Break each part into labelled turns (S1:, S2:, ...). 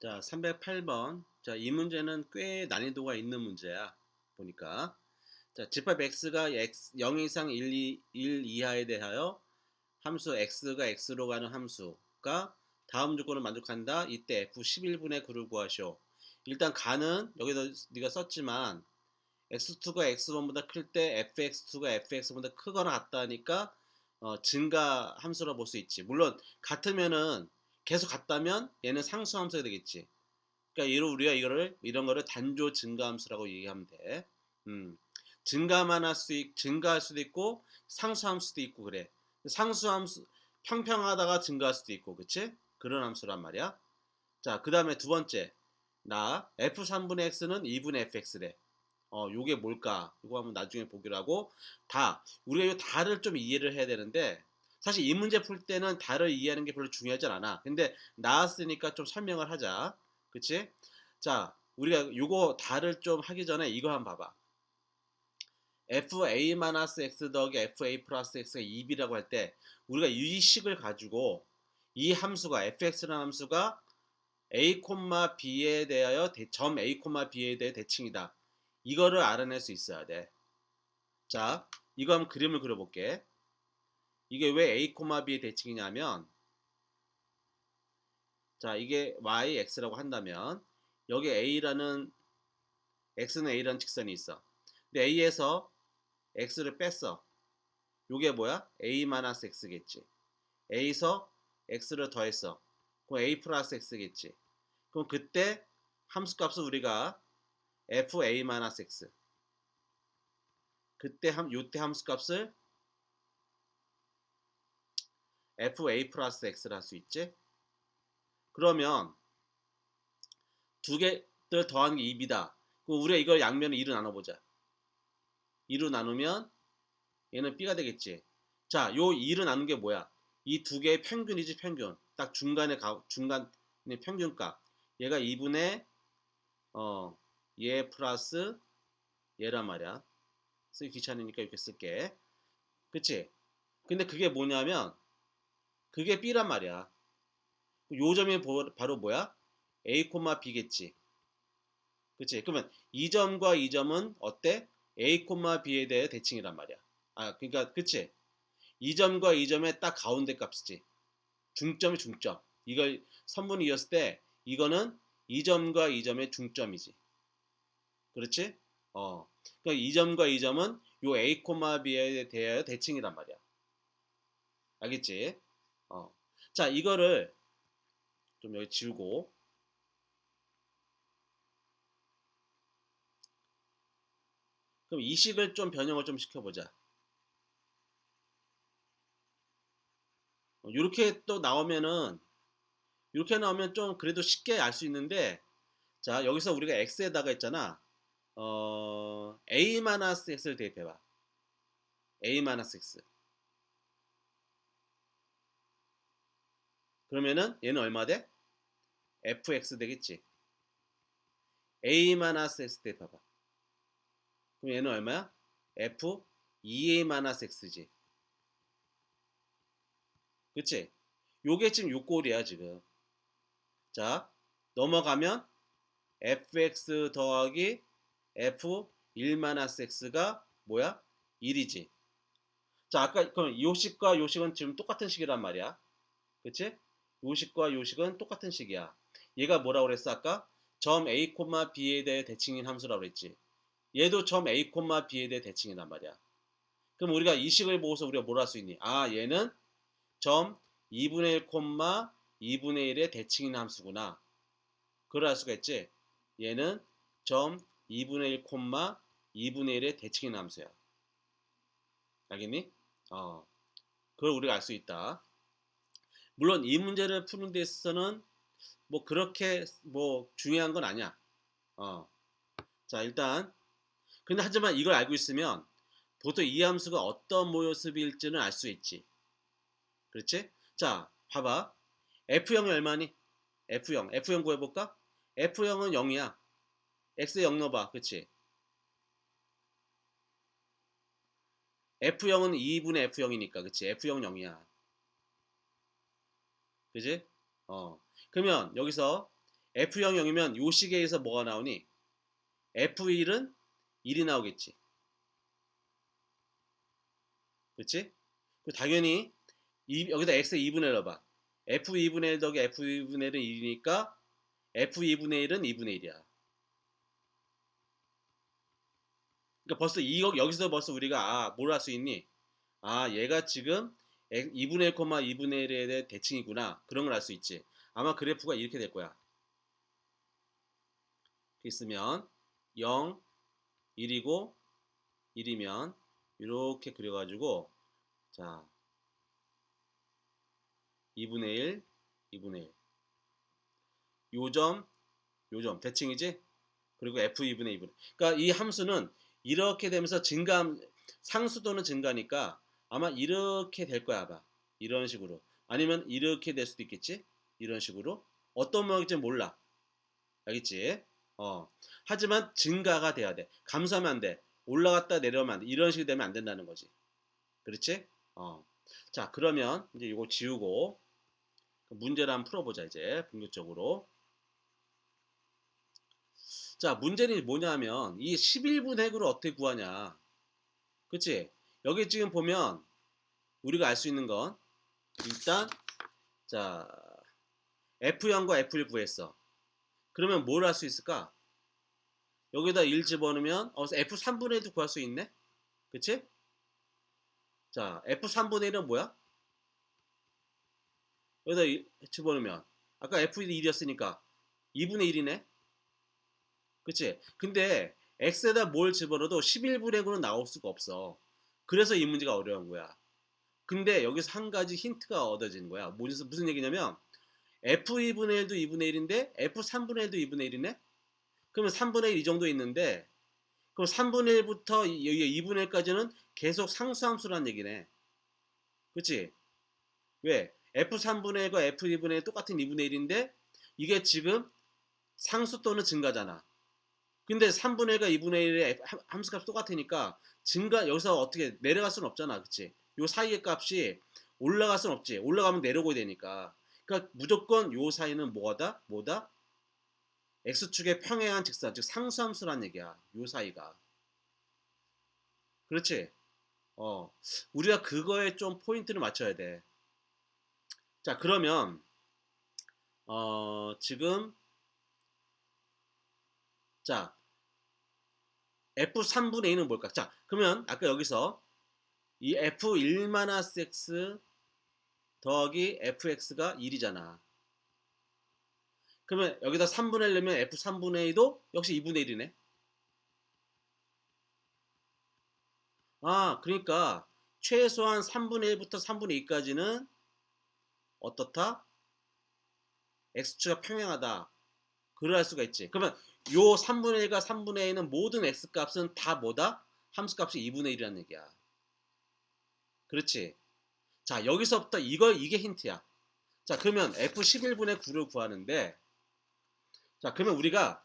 S1: 자, 308번. 자, 이 문제는 꽤 난이도가 있는 문제야. 보니까. 자, 집합 x가 x 0 이상 1, 2, 1 이하에 대하여 함수 x가 x로 가는 함수가 다음 조건을 만족한다. 이때 f 11분의 9를 구하시오. 일단 가는 여기서 네가 썼지만 x2가 x1보다 클 때 fx2가 fx보다 크거나 같다니까 어, 증가 함수로 볼수 있지. 물론 같으면은 계속 같다면 얘는 상수 함수가 되겠지. 그러니까 이로 우리가 이거를 이런 거를 단조 증가 함수라고 얘기하면 돼. 음. 증가만 할 수 있, 증가할 수도 있고 상수 함 수도 있고 그래. 상수 함수 평평하다가 증가할 수도 있고 그치? 그런 함수란 말이야. 자, 그 다음에 두 번째. 나 f3분의 x는 2분의 fx래. 어, 요게 뭘까? 이거 한번 나중에 보기로 하고 다 우리가 이 다를 좀 이해를 해야 되는데 사실 이 문제 풀 때는 다를 이해하는 게 별로 중요하지 않아. 근데 나왔으니까 좀 설명을 하자. 그치? 자, 우리가 요거 다를 좀 하기 전에 이거 한번 봐봐. fa-x 더하기 fa 플러스 x가 2b라고 할 때 우리가 이 식을 가지고 이 함수가 fx라는 함수가 a, b에 대하여 대, 점 a, b에 대해 대칭이다. 이거를 알아낼 수 있어야 돼. 자, 이거 한번 그림을 그려볼게. 이게 왜 a, b의 대칭이냐면 자, 이게 y, x라고 한다면 여기 a라는 x는 a라는 직선이 있어. 근데 a에서 x를 뺐어. 요게 뭐야? a-x겠지. a에서 x를 더했어. 그럼 a 플러스 x겠지. 그럼 그때 함수값을 우리가 fa-x 그때 함 요때 함수값을 fa 플러스 x를 할 수 있지. 그러면 두 개를 더하는 게 2이다. 그럼 우리가 이걸 양면을 2로 나눠보자. 2로 나누면 얘는 b가 되겠지. 자, 요 2로 나눈 게 뭐야? 이 두 개의 평균이지 평균. 딱 중간에 가, 중간의 평균값. 얘가 2분의 어, 얘 플러스 얘란 말이야. 쓰기 귀찮으니까 이렇게 쓸게. 그치? 근데 그게 뭐냐면 그게 b란 말이야. 요 점이 바로 뭐야? a, b겠지. 그치? 그러면 이 점과 이 점은 어때? a, b에 대해 대칭이란 말이야. 아, 그러니까 그치? 이 점과 이 점의 딱 가운데 값이지. 중점이 중점. 이걸 선분이 이었을 때 이거는 이 점과 이 점의 중점이지. 그렇지? 어. 그러니까 이 점과 이 점은 요 a, b에 대하여 대칭이란 말이야. 알겠지? 어. 자, 이거를 좀 여기 지우고 그럼 이 식을 좀 변형을 좀 시켜보자. 이렇게 어, 또 나오면은 이렇게 나오면 좀 그래도 쉽게 알 수 있는데 자 여기서 우리가 x에다가 있잖아 어, a-x를 대입해봐 a-x 그러면은 얘는 얼마 돼? fx 되겠지 a-x 대입해봐 그럼 얘는 얼마야? f 2a-x지 그치? 요게 지금 요 꼴이야 지금 자 넘어가면 fx 더하기 f 1-x가 뭐야? 1이지 자 아까 그럼 요식과 요식은 지금 똑같은 식이란 말이야 그치? 요식과 요식은 똑같은 식이야 얘가 뭐라고 그랬어 아까? 점 a, b에 대해 대칭인 함수라고 그랬지 얘도 점 a, b에 대해 대칭이란 말이야 그럼 우리가 이 식을 보고서 우리가 뭘 할 수 있니? 아 얘는 점 2분의 1, 2분의 1의 대칭인 함수구나. 그걸 알 수가 있지. 얘는 점 2분의 1, 2분의 1의 대칭인 함수야. 알겠니? 어. 그걸 우리가 알 수 있다. 물론 이 문제를 푸는 데 있어서는 뭐 그렇게 뭐 중요한 건 아니야. 어. 자, 일단 근데 하지만 이걸 알고 있으면 보통 이 함수가 어떤 모습일지는 알 수 있지. 그렇지? 자, 봐봐. F0이 얼마니? F0. F0 구해볼까? F0은 0이야. X 0 넣어봐. 그치? F0은 2분의 F0이니까. 그치? F0 0이야. 그지? 어. 그러면 여기서 F0, 0이면 요 시계에서 뭐가 나오니? F1은 1이 나오겠지. 그렇지? 그 당연히 이- 여기다 x 2분의 1 넣어봐. f 2분의 1 더하기 f 2분의 1은 1이니까 f 2분의 1은 2분의 1이야. 그러니까 벌써 이 여기서 벌써 우리가 아, 뭘 할 수 있니? 아, 얘가 지금 2분의 1, 2분의 1에 대해 대칭이구나. 그런 걸 알 수 있지. 아마 그래프가 이렇게 될 거야. 있으면 0, 1이고 1이면 이렇게 그려가지고 자 2분의 1, 2분의 1 요점, 요점 대칭이지? 그리고 f2분의 2분의 그러니까 이 함수는 이렇게 되면서 증가 상수도는 증가니까 아마 이렇게 될 거야 아마. 이런 식으로. 아니면 이렇게 될 수도 있겠지? 이런 식으로. 어떤 모양일지 몰라. 알겠지? 어. 하지만 증가가 돼야 돼. 감소하면 안 돼. 올라갔다 내려오면 안 돼. 이런 식이 되면 안 된다는 거지. 그렇지? 어자 그러면 이제 이거 지우고 문제를 한번 풀어보자 이제. 본격적으로. 자 문제는 뭐냐면 이 11분 핵으로 어떻게 구하냐. 그치 여기 지금 보면 우리가 알 수 있는 건 일단 자 F0과 F1 구했어. 그러면 뭘 할 수 있을까? 여기다 1 집어넣으면 어, F3분의 1도 구할 수 있네? 그치? 자 F3분의 1은 뭐야? 여기다 1 집어넣으면. 아까 F1이 1이었으니까 2분의 1이네? 그치? 근데 x에다 뭘 집어넣어도 11분의 9는 나올 수가 없어 그래서 이 문제가 어려운 거야. 근데 여기서 한 가지 힌트가 얻어지는 거야. 무슨, 무슨 얘기냐면 f2분의 1도 2분의 1인데 f3분의 1도 2분의 1이네? 그러면 3분의 1 이 정도 있는데 그럼 3분의 1부터 2분의 1까지는 계속 상수함수란 얘기네. 그치? 왜? F3분의 1과 f2분의 1 똑같은 2분의 1인데 이게 지금 상수 또는 증가잖아 근데 3분의 1과 2분의 1의 함수값이 똑같으니까 증가 여기서 어떻게 내려갈 수는 없잖아 그치? 요 사이의 값이 올라갈 수는 없지. 올라가면 내려오게 되니까. 그러니까 무조건 요 사이는 뭐다? 뭐다? x축의 평행한 직선 즉 상수함수란 얘기야 요 사이가. 그렇지? 어 우리가 그거에 좀 포인트를 맞춰야 돼자 그러면 어 지금 자 f3분의 2는 뭘까? 자, 그러면 아까 여기서 이 f1-x 더하기 fx가 1이잖아. 그러면 여기다 3분의 1 넣으면 f3분의 2도 역시 2분의 1이네. 아, 그러니까 최소한 3분의 1부터 3분의 2까지는 어떻다? x축가 평행하다. 그럴 수가 있지. 그러면 요 3분의 1과 3분의 2는 모든 x값은 다 뭐다? 함수값이 2분의 1이라는 얘기야. 그렇지. 자 여기서부터 이걸 이게 힌트야. 자 그러면 f11분의 9를 구하는데 자 그러면 우리가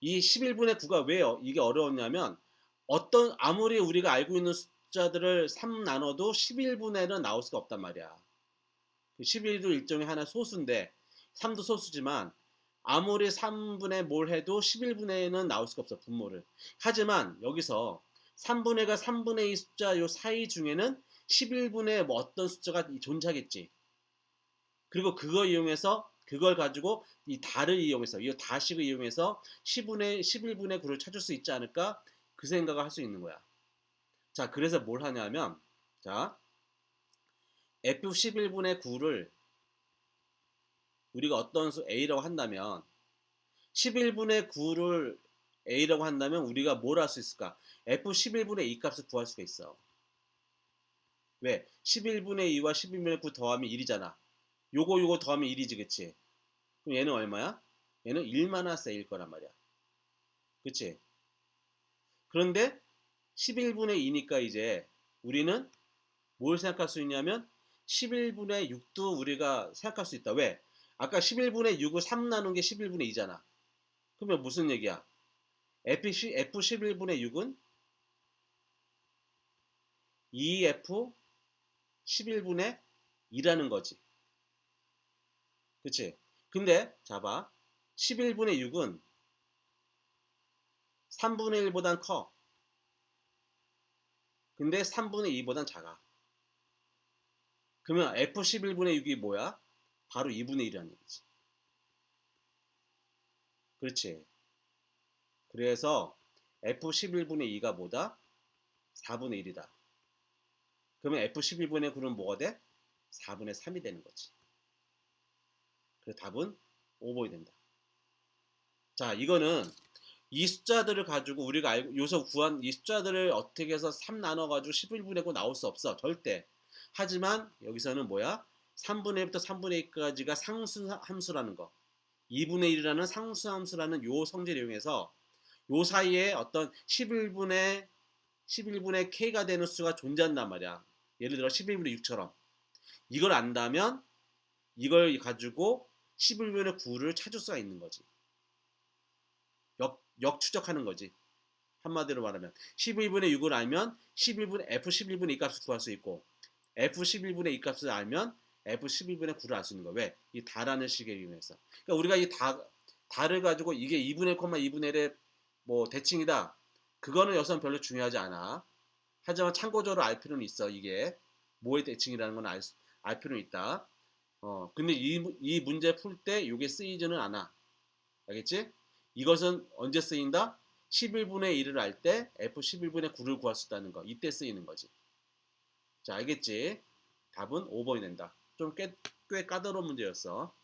S1: 이 11분의 9가 왜 이게 어려웠냐면 어떤 아무리 우리가 알고 있는 숫자들을 3 나눠도 11분의 1은 나올 수가 없단 말이야. 11도 그 일종의 하나 소수인데 3도 소수지만 아무리 3분의 뭘 해도 11분의는 나올 수가 없어 분모를. 하지만 여기서 3분의 가 3분의 2 숫자 요 사이 중에는 11분의 뭐 어떤 숫자가 존재하겠지. 그리고 그거 이용해서 그걸 가지고 이 달을 이용해서 이 다식을 이용해서 10분의 11분의 9를 찾을 수 있지 않을까? 그 생각을 할 수 있는 거야. 자 그래서 뭘 하냐면 자 F11분의 9를 우리가 어떤 수 A라고 한다면 11분의 9를 A라고 한다면 우리가 뭘 할 수 있을까? F11분의 2 값을 구할 수가 있어. 왜? 11분의 2와 11분의 9 더하면 1이잖아. 요거 요거 더하면 1이지 그치? 그럼 얘는 얼마야? 얘는 1마나스일 거란 말이야. 그치? 그런데 11분의 2니까 이제 우리는 뭘 생각할 수 있냐면 11분의 6도 우리가 생각할 수 있다. 왜? 아까 11분의 6을 3 나눈 게 11분의 2잖아. 그러면 무슨 얘기야? F, F11분의 6은 2F 11분의 2라는 거지. 그치? 근데, 잡아. 11분의 6은 3분의 1보단 커. 근데 3분의 2보단 작아. 그러면 F11분의 6이 뭐야? 바로 2분의 1이라는 얘기지. 그렇지. 그래서 F11분의 2가 뭐다? 4분의 1이다. 그러면 F11분의 9는 뭐가 돼? 4분의 3이 되는 거지. 그래서 답은 5번이 된다. 자, 이거는 이 숫자들을 가지고 우리가 알고 요서 구한 이 숫자들을 어떻게 해서 3 나눠 가지고 11분의 9 나올 수 없어. 절대. 하지만 여기서는 뭐야? 3분의 1부터 3분의 2까지가 상수 함수라는 거. 2분의 1이라는 상수 함수라는 요 성질을 이용해서 요 사이에 어떤 11분의 11분의 k가 되는 수가 존재한단 말이야. 예를 들어 11분의 6처럼. 이걸 안다면 이걸 가지고 11분의 9를 찾을 수가 있는 거지. 역, 역추적하는 거지. 한마디로 말하면 11분의 6을 알면 11분의 F11분의 2 값을 구할 수 있고 F11분의 2 값을 알면 F11분의 9를 알 수 있는 거야. 왜? 이 다라는 식에 이용해서. 그러니까 우리가 이 다, 다를 가지고 이게 2분의 1, 2분의 1의 뭐 대칭이다. 그거는 여기서는 별로 중요하지 않아. 하지만 참고적으로 알 필요는 있어. 이게 뭐의 대칭이라는 건 알 알 필요는 있다. 어, 근데 이, 이 문제 풀 때 이게 쓰이지는 않아. 알겠지? 이것은 언제 쓰인다? 11분의 1을 알 때 F11분의 9를 구할 수 있다는 거. 이때 쓰이는 거지. 자, 알겠지? 답은 5번이 된다. 좀 꽤, 꽤 까다로운 문제였어.